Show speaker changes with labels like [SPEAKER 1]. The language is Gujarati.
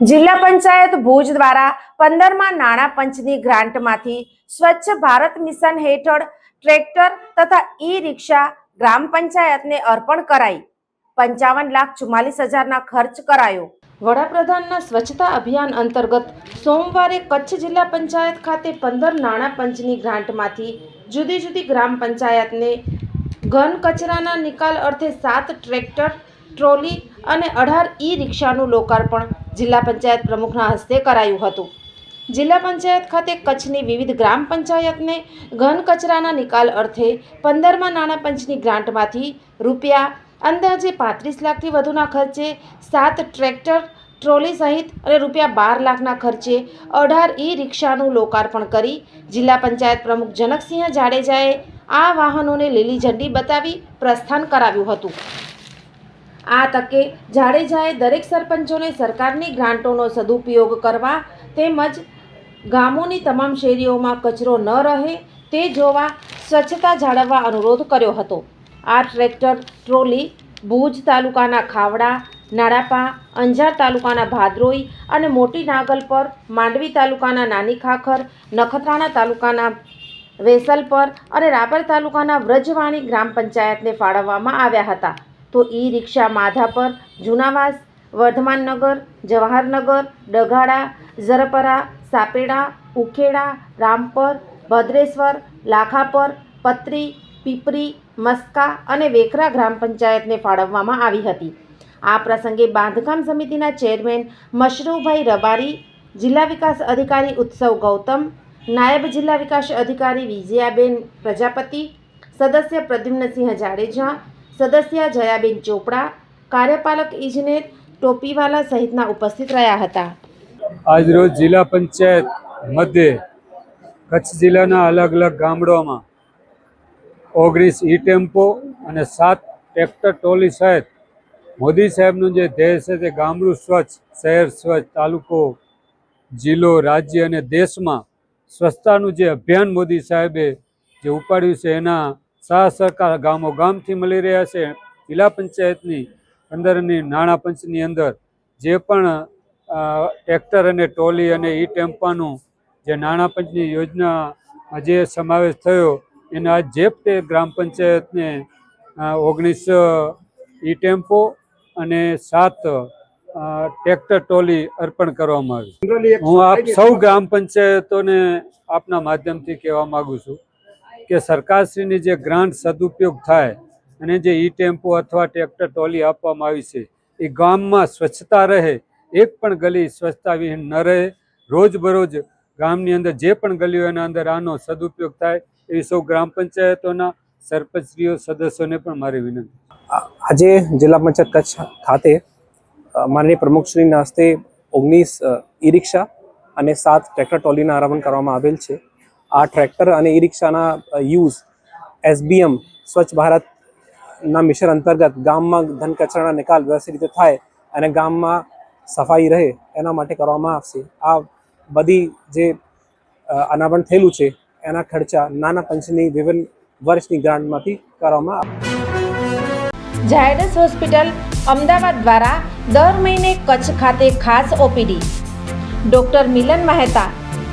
[SPEAKER 1] જિલ્લા પંચાયત ભુજ દ્વારા પંદરમાં નાણાં પંચની ગ્રાન્ટમાંથી સ્વચ્છ ભારત મિશન હેઠળ ટ્રેક્ટર તથા ઈ રિક્ષા ગ્રામ પંચાયતને અર્પણ કરાઈ. પંચાવન લાખ ચુમ્માલીસ હજારના ખર્ચ કરાયો. વડાપ્રધાનના સ્વચ્છતા અભિયાન અંતર્ગત સોમવારે કચ્છ જિલ્લા પંચાયત ખાતે પંદર નાણાં પંચની ગ્રાન્ટમાંથી જુદી જુદી ગ્રામ પંચાયતને ઘન કચરાના નિકાલ અર્થે સાત ટ્રેક્ટર, ટ્રોલી અને અઢાર ઈ રિક્ષાનું લોકાર્પણ જિલ્લા પંચાયત પ્રમુખના હસ્તે કરાયું હતું. જિલ્લા પંચાયત ખાતે કચ્છની વિવિધ ગ્રામ પંચાયતને ઘન કચરાના નિકાલ અર્થે પંદરમાં નાણાં પંચની ગ્રાન્ટમાંથી રૂપિયા અંદાજે પાંત્રીસ લાખથી વધુના ખર્ચે સાત ટ્રેક્ટર, ટ્રોલી સહિત અને રૂપિયા બાર લાખના ખર્ચે અઢાર ઈ રિક્ષાનું લોકાર્પણ કરી જિલ્લા પંચાયત પ્રમુખ જનકસિંહ જાડેજાએ આ વાહનોને લીલી ઝંડી બતાવી પ્રસ્થાન કરાવ્યું હતું. આ તકે જાડેજાએ દરેક સરપંચોને સરકારની ગ્રાન્ટોનો સદુપયોગ કરવા તેમજ ગામોની તમામ શેરીઓમાં કચરો ન રહે તે જોવા સ્વચ્છતા જાળવવા અનુરોધ કર્યો હતો. આ ટ્રેક્ટર, ટ્રોલી, ભુજ તાલુકાના ખાવડા નાડાપા અંજાર તાલુકાના ભાદરોઈ અને મોટી નાગલ પર, માંડવી તાલુકાના નાની ખાખર, નખત્રાણા તાલુકાના વેસલ પર અને રાપર તાલુકાના વ્રજવાણી ગ્રામ પંચાયતને ફાળવવામાં આવ્યા હતા. તો ઈ રિક્ષા માધાપર જુનાવાસ વર્ધમાનનગર જવાહરનગર ડઘાડા, ઝરપરા, સાપેડા, ઉખેડા, રામપર, ભદ્રેશ્વર, લાખાપર, પત્રી, પીપરી, મસ્કા અને વેખરા ગ્રામ પંચાયતને ફાળવવામાં આવી હતી. આ પ્રસંગે બાંધકામ સમિતિના ચેરમેન મશરૂભાઈ રબારી, જિલ્લા વિકાસ અધિકારી ઉત્સવ ગૌતમ, નાયબ જિલ્લા વિકાસ અધિકારી વિજયાબેન પ્રજાપતિ, સદસ્ય પ્રદ્યુમ્નસિંહ જાડેજા સદસ્ય જયાબેન ચોપડા, કાર્યપાલક ઇજનેર ટોપીવાલા સહિતના ઉપસ્થિત રહ્યા હતા.
[SPEAKER 2] આજરોજ જિલ્લા પંચાયત મધ્યે કચ્છ જિલ્લાના અલગ અલગ ગામડાઓમાં ઓગણીસ ઈ ટેમ્પો અને સાત ટ્રેક્ટર ટોલી સહિત મોદી સાહેબનું જે ધ્યેય છે તે ગામડું સ્વચ્છ, શહેર સ્વચ્છ, તાલુકો, જિલ્લો, રાજ્ય અને દેશમાં સ્વચ્છતાનું જે અભિયાન મોદી સાહેબે જે ઉપાડ્યું છે એના સહ સહકાર ગામો ગામથી મળી રહ્યા છે. જિલ્લા પંચાયતની અંદરની નાણાં પંચની અંદર જે પણ ટ્રેક્ટર અને ટોલી અને ઈ ટેમ્પાનું જે નાણાં પંચની યોજના જે સમાવેશ થયો એના તે ગ્રામ પંચાયતને ઓગણીસો ઈ ટેમ્પો અને સાત ટ્રેક્ટર ટોલી અર્પણ કરવામાં આવી. હું આપ સૌ ગ્રામ પંચાયતોને આપના માધ્યમથી કહેવા માગું છું. કે સરકારશ્રીની જે ગ્રાન્ટ સદુપયોગ થાય અને જે ઈ ટેમ્પો અથવા ટ્રેક્ટર ટ્રોલી આપવામાં આવી છે, એ ગામમાં સ્વચ્છતા રહે, એક પણ ગલી સ્વચ્છતા વિહીન ન રહે. રોજબરોજ ગામની અંદર જે પણ ગલીઓ એના અંદર આનો સદુપયોગ થાય, એવી સૌ ગ્રામ પંચાયતોના સરપંચશ્રીઓ, સદસ્યોને પણ મારી વિનંતી.
[SPEAKER 3] આજે જિલ્લા પંચાયત કચ્છ ખાતે માનનીય પ્રમુખશ્રીના હસ્તે ઓગણીસ ઈ રિક્ષા અને સાત ટ્રેક્ટર ટ્રોલીના આરંભ કરવામાં આવેલ છે. આ ટ્રેક્ટર અને ઈ રિક્ષાના યુઝ એસબીએમ, સ્વચ્છ ભારતના મિશન અંતર્ગત ગામમાં ધન કચરાના નિકાલ વ્યવસ્થિત રીતે થાય અને ગામમાં સફાઈ રહે એના માટે કરવામાં આવશે. આ બધી જે અનાવરણ થયેલું છે, એના ખર્ચા નાના પંચની વિભિન્ન વર્ષની ગ્રાન્ટમાંથી કરવામાં આવશે
[SPEAKER 1] ઝાયડસ હોસ્પિટલ અમદાવાદ દ્વારા દર મહિને કચ્છ ખાતે ખાસ OPD. Doctor Milan Mehta